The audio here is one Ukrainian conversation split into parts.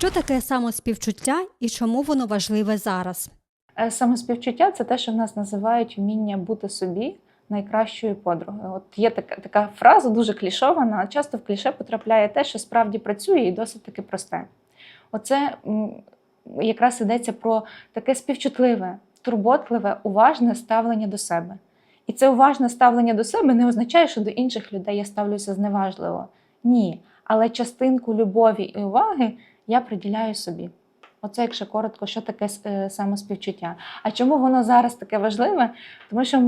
Що таке самоспівчуття і чому воно важливе зараз? Е, Самоспівчуття це те, що в нас називають вміння бути собі найкращою подругою. От є така, така фраза, дуже клішована, а часто в кліше потрапляє те, що справді працює і досить таки просте. Оце якраз йдеться про таке співчутливе, турботливе, уважне ставлення до себе. І це уважне ставлення до себе не означає, що до інших людей я ставлюся зневажливо. Ні. Але частинку любові і уваги я приділяю собі. Оце, якщо коротко, що таке е, самоспівчуття. А чому воно зараз таке важливе? Тому що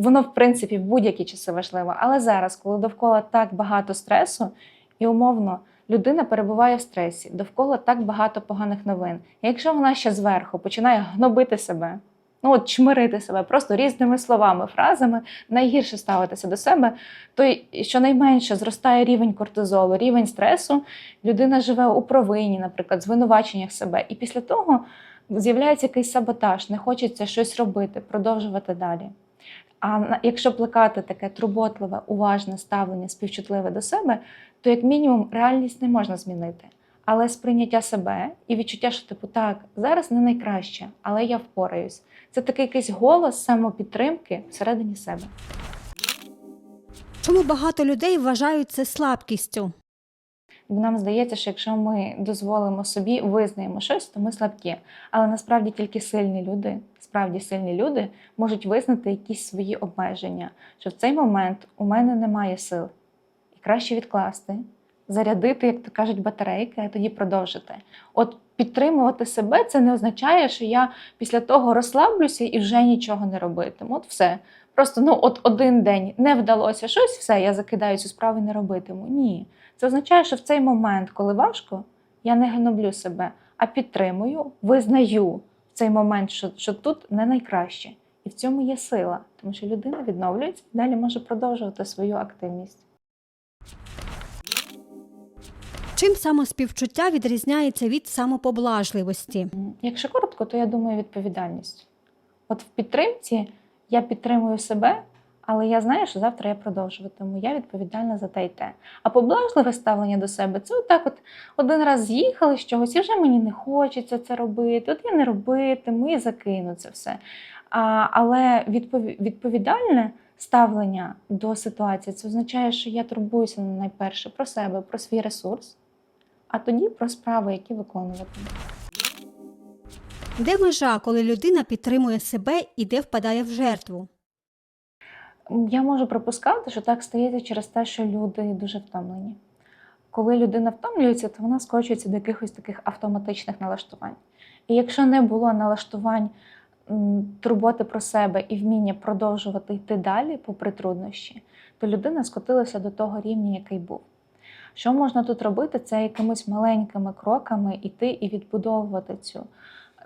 воно, в принципі, в будь-які часи важливе. Але зараз, коли довкола так багато стресу, і умовно людина перебуває в стресі, довкола так багато поганих новин. І якщо вона ще зверху починає гнобити себе, ну от чмирити себе просто різними словами, фразами, найгірше ставитися до себе, то щонайменше зростає рівень кортизолу, рівень стресу, людина живе у провині, наприклад, звинуваченнях себе. І після того з'являється якийсь саботаж, не хочеться щось робити, продовжувати далі. А якщо плекати таке турботливе, уважне ставлення, співчутливе до себе, то як мінімум реальність не можна змінити. Але сприйняття себе і відчуття, що типу так, зараз не найкраще, але я впораюсь. Це такий якийсь голос самопідтримки всередині себе. Чому багато людей вважають це слабкістю? Бо нам здається, що якщо ми дозволимо собі, визнаємо щось, то ми слабкі. Але насправді тільки сильні люди, справді сильні люди, можуть визнати якісь свої обмеження, що в цей момент у мене немає сил. І краще відкласти, зарядити, як то кажуть, батарейки, а тоді продовжити. От підтримувати себе це не означає, що я після того розслаблюся і вже нічого не робитиму. От все. Просто ну, от один день не вдалося щось, все, я закидаю цю справу і не робитиму. Ні. Це означає, що в цей момент, коли важко, я не гноблю себе, а підтримую, визнаю в цей момент, що, що тут не найкраще. І в цьому є сила, тому що людина відновлюється і далі може продовжувати свою активність. Чим самоспівчуття відрізняється від самопоблажливості? Якщо коротко, то я думаю відповідальність. От в підтримці я підтримую себе, але я знаю, що завтра я продовжуватиму. Я відповідальна за те й те. А поблажливе ставлення до себе це отак, от один раз з'їхали з чогось, і вже мені не хочеться це робити. От я не робитиму і закину це все. А, але відпові- відповідальне ставлення до ситуації це означає, що я турбуюся найперше про себе, про свій ресурс, а тоді про справи, які виконуватиму. Де межа, коли людина підтримує себе і де впадає в жертву? Я можу припускати, що так стається через те, що люди дуже втомлені. Коли людина втомлюється, то вона скочується до якихось таких автоматичних налаштувань. І якщо не було налаштувань турботи про себе і вміння продовжувати йти далі, попри труднощі, то людина скотилася до того рівня, який був. Що можна тут робити? Це якимись маленькими кроками йти і відбудовувати цю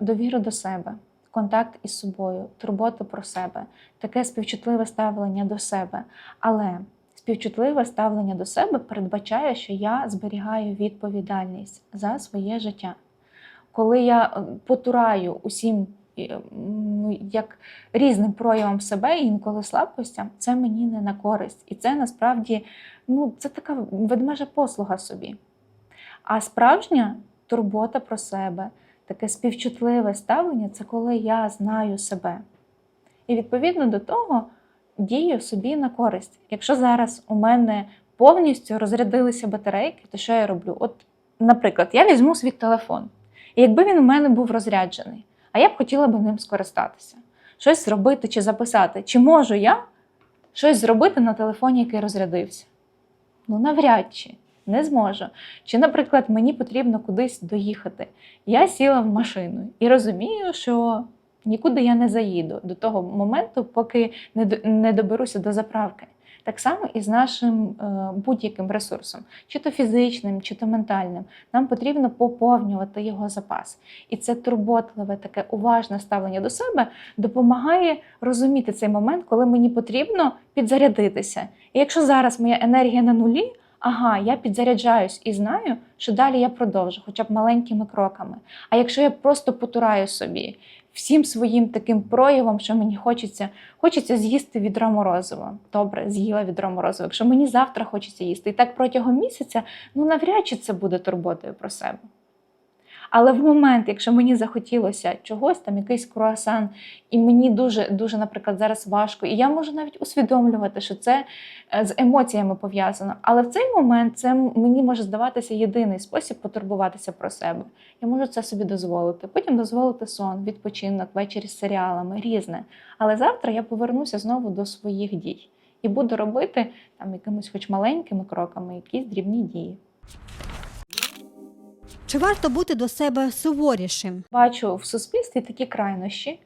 довіру до себе, контакт із собою, турботу про себе, таке співчутливе ставлення до себе. Але співчутливе ставлення до себе передбачає, що я зберігаю відповідальність за своє життя. Коли я е, потураю усім е, як різним проявам себе інколи слабкостям, це мені не на користь. І це насправді ну, це така ведмежа послуга собі. А справжня турбота про себе, таке співчутливе ставлення це коли я знаю себе. І відповідно до того дію собі на користь. Якщо зараз у мене повністю розрядилися батарейки, то що я роблю? От, наприклад, я візьму свій телефон, і якби він у мене був розряджений, а я б хотіла б ним скористатися, щось зробити чи записати, чи можу я щось зробити на телефоні, який розрядився? Ну, навряд чи. Не зможу. Чи, наприклад, мені потрібно кудись доїхати. Я сіла в машину і розумію, що нікуди я не заїду до того моменту, поки не доберуся до заправки. Так само і з нашим е, будь-яким ресурсом, чи то фізичним, чи то ментальним. Нам потрібно поповнювати його запас. І це турботливе, таке уважне ставлення до себе допомагає розуміти цей момент, коли мені потрібно підзарядитися. І якщо зараз моя енергія на нулі, ага, я підзаряджаюсь і знаю, що далі я продовжу, хоча б маленькими кроками. А якщо я просто потураю собі всім своїм таким проявом, що мені хочеться, хочеться з'їсти відро морозива. Добре, з'їла відро морозива. Якщо мені завтра хочеться їсти, і так протягом місяця, ну навряд чи це буде турботою про себе. Але в момент, якщо мені захотілося чогось, там якийсь круасан, і мені дуже, дуже, наприклад, зараз важко, і я можу навіть усвідомлювати, що це е, з емоціями пов'язано. Але в цей момент це мені може здаватися єдиний спосіб потурбуватися про себе. Я можу це собі дозволити. Потім дозволити сон, відпочинок, ввечері з серіалами, різне. Але завтра я повернуся знову до своїх дій і буду робити там якимись, хоч маленькими кроками, якісь дрібні дії. Чи варто бути до себе суворішим? Бачу в суспільстві такі крайнощі.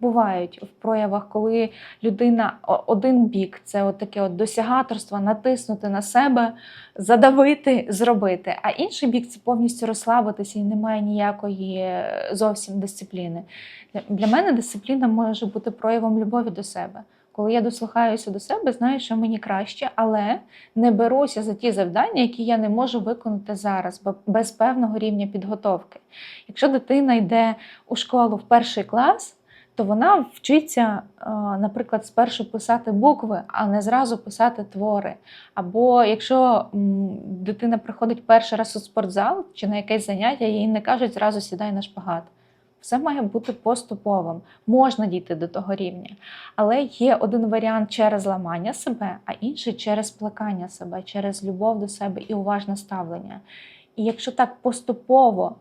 Бувають в проявах, коли людина один бік це от таке от досягаторство, натиснути на себе, задавити, зробити. А інший бік це повністю розслабитися і немає ніякої е, зовсім дисципліни. Для- Для мене дисципліна може бути проявом любові до себе. Коли я дослухаюся до себе, знаю, що мені краще, але не беруся за ті завдання, які я не можу виконати зараз, без певного рівня підготовки. Якщо дитина йде у школу в перший клас, то вона вчиться, е, наприклад, спершу писати букви, а не зразу писати твори. Або якщо дитина приходить перший раз у спортзал чи на якесь заняття, їй не кажуть зразу сідай на шпагат. Все має бути поступовим. Можна дійти до того рівня. Але є один варіант через ламання себе, а інший через плекання себе, через любов до себе і уважне ставлення. І якщо так поступово,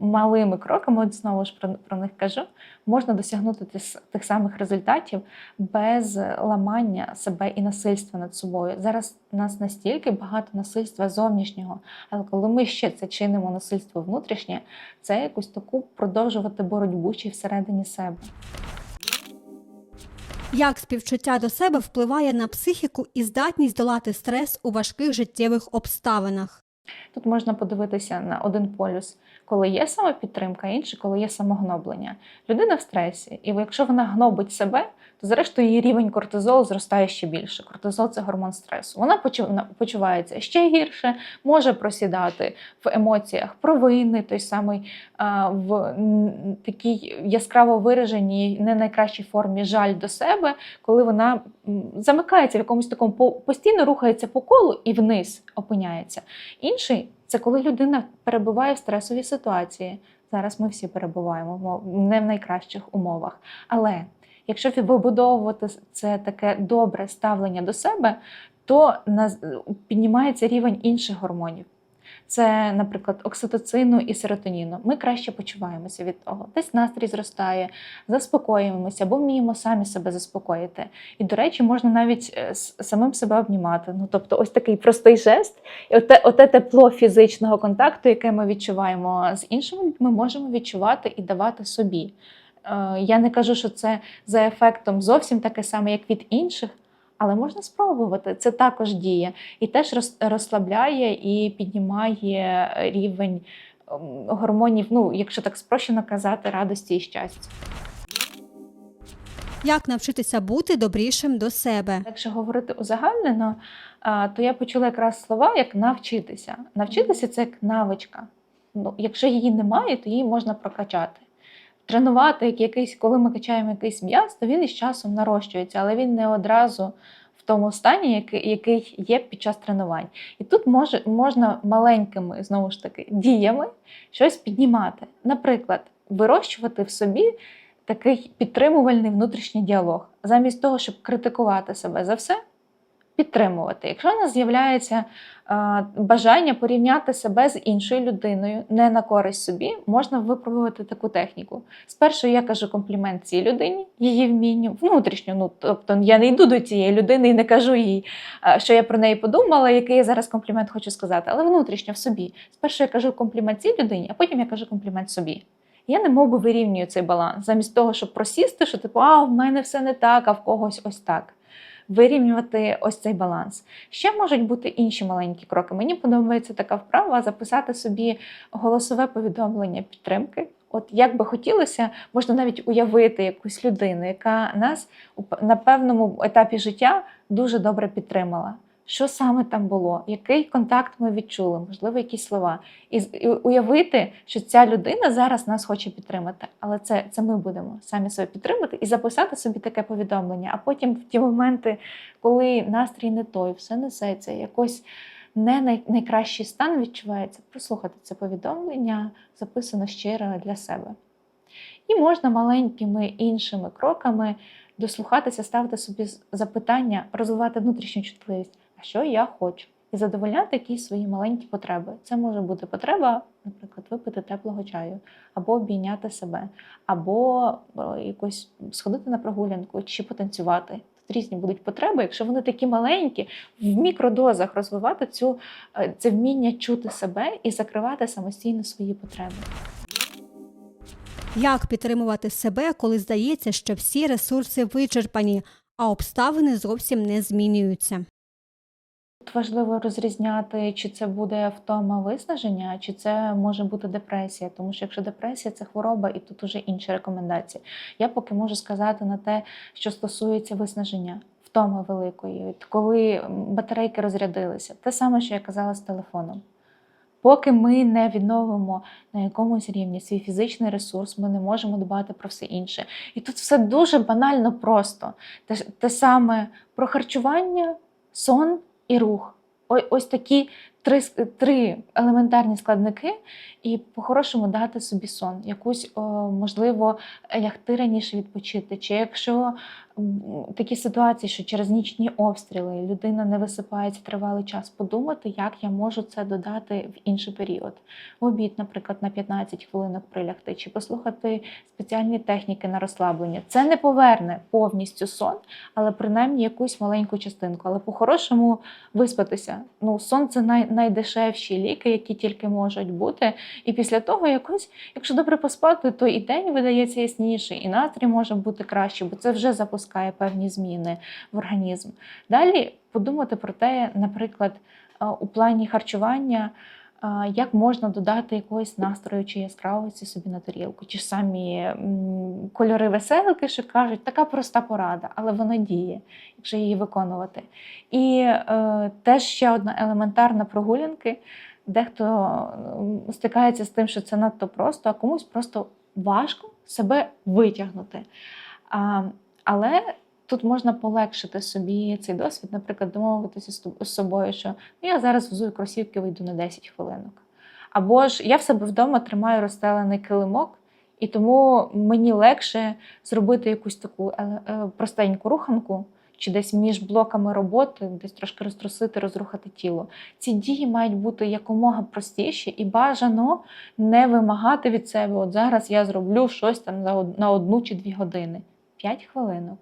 малими кроками, от знову ж про, про них кажу, можна досягнути тис- тих самих результатів без ламання себе і насильства над собою. Зараз у нас настільки багато насильства зовнішнього, але коли ми ще це чинимо насильство внутрішнє, це якусь таку продовжувати боротьбу чи всередині себе. Як співчуття до себе впливає на психіку і здатність долати стрес у важких життєвих обставинах? Тут можна подивитися на один полюс, коли є самопідтримка, а інший, коли є самогноблення. Людина в стресі, і якщо вона гнобить себе, то зрештою її рівень кортизолу зростає ще більше. Кортизол це гормон стресу. Вона почу- почувається ще гірше, може просідати в емоціях провини, той самий в такій яскраво вираженій, не найкращій формі жаль до себе, коли вона замикається в якомусь такому постійно рухається по колу і вниз опиняється. Інший це коли людина перебуває в стресовій ситуації. Зараз ми всі перебуваємо не в найкращих умовах. Але якщо вибудовувати це таке добре ставлення до себе, то піднімається рівень інших гормонів. Це, наприклад, окситоцину і серотоніну. Ми краще почуваємося від того. Десь настрій зростає, заспокоюємося або вміємо самі себе заспокоїти. І, до речі, можна навіть е, самим себе обнімати. Ну, тобто, ось такий простий жест, і оте, оте тепло фізичного контакту, яке ми відчуваємо з іншими людьми, можемо відчувати і давати собі. Е, Я не кажу, що це за ефектом зовсім таке саме, як від інших, але можна спробувати. Це також діє і теж роз- розслабляє і піднімає рівень ем, гормонів, ну, якщо так спрощено казати, радості і щастя. Як навчитися бути добрішим до себе? Якщо говорити узагальнено, то я почула якраз слова як навчитися. Навчитися це як навичка. Ну, якщо її немає, то її можна прокачати. Тренувати як якийсь, коли ми качаємо якийсь м'яз, то він із часом нарощується, але він не одразу в тому стані, який, який є під час тренувань. І тут може, можна маленькими знову ж таки діями щось піднімати. Наприклад, вирощувати в собі такий підтримувальний внутрішній діалог, замість того, щоб критикувати себе за все, підтримувати. Якщо у нас з'являється бажання порівняти себе з іншою людиною, не на користь собі, можна випробувати таку техніку. Спершу я кажу комплімент цій людині, її вмінню, внутрішньо. Ну тобто я не йду до цієї людини і не кажу їй, що я про неї подумала, який я зараз комплімент хочу сказати, але внутрішньо в собі. Спершу я кажу комплімент цій людині, а потім я кажу комплімент собі. Я не мов би вирівнюю цей баланс, замість того, щоб просісти, що типу, а в мене все не так, а в когось ось так. Вирівнювати ось цей баланс. Ще можуть бути інші маленькі кроки. Мені подобається така вправа записати собі голосове повідомлення підтримки. От як би хотілося, можна навіть уявити якусь людину, яка нас на певному етапі життя дуже добре підтримала. Що саме там було, який контакт ми відчули, можливо, якісь слова, і, уявити, що ця людина зараз нас хоче підтримати, але це, це ми будемо самі себе підтримати і записати собі таке повідомлення. А потім в ті моменти, коли настрій не той, все несеться, якось не най- найкращий стан відчувається, прослухати це повідомлення, записано щиро для себе. І можна маленькими іншими кроками дослухатися, ставити собі запитання, розвивати внутрішню чутливість, а що я хочу, і задовольняти якісь свої маленькі потреби. Це може бути потреба, наприклад, випити теплого чаю, або обійняти себе, або якось сходити на прогулянку чи потанцювати. Тут різні будуть потреби, якщо вони такі маленькі, в мікродозах розвивати цю, е, це вміння чути себе і закривати самостійно свої потреби. Як підтримувати себе, коли здається, що всі ресурси вичерпані, а обставини зовсім не змінюються? Тут важливо розрізняти, чи це буде втома виснаження, чи це може бути депресія. Тому що якщо депресія це хвороба, і тут уже інші рекомендації. Я поки можу сказати на те, що стосується виснаження. Втоми великої, коли батарейки розрядилися, те саме, що я казала з телефоном. Поки ми не відновимо на якомусь рівні свій фізичний ресурс, ми не можемо дбати про все інше. І тут все дуже банально просто. Те, те саме про харчування, сон і рух. Ось такі три, три елементарні складники, і по-хорошому дати собі сон, якусь, можливо, лягти раніше відпочити. Чи якщо такі ситуації, що через нічні обстріли людина не висипається тривалий час, подумати, як я можу це додати в інший період. В обід, наприклад, на 15 хвилинок прилягти, чи послухати спеціальні техніки на розслаблення. Це не поверне повністю сон, але принаймні якусь маленьку частинку. Але по-хорошому виспатися. Ну, сон це най- найдешевші ліки, які тільки можуть бути. І після того якось, якщо добре поспати, то і день видається ясніший, і настрій може бути краще, бо це вже запускає певні зміни в організм. Далі подумати про те, наприклад, е, у плані харчування. Як можна додати якогось настрою чи яскравості собі на тарілку? Ж самі кольори веселки, що кажуть, така проста порада, але вона діє, якщо її виконувати. І е, теж ще одна елементарна прогулянки. Дехто стикається з тим, що це надто просто, а комусь просто важко себе витягнути. Але тут можна полегшити собі цей досвід, наприклад, домовитися з собою, що ну, я зараз взую кросівки, вийду на 10 хвилинок. Або ж я в себе вдома тримаю розстелений килимок, і тому мені легше зробити якусь таку е, е, простеньку руханку, чи десь між блоками роботи, десь трошки розтрусити, розрухати тіло. Ці дії мають бути якомога простіші і бажано не вимагати від себе. От зараз я зроблю щось там на одну чи дві години. П'ять хвилинок,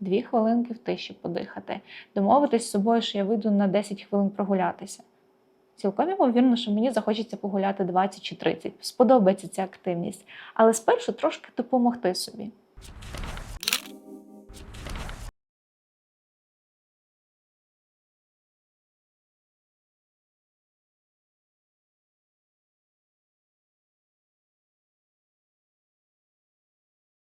дві хвилинки в тиші подихати, домовитись з собою, що я вийду на 10 хвилин прогулятися. Цілком ймовірно, що мені захочеться погуляти 20 чи 30. Сподобається ця активність. Але спершу трошки допомогти собі.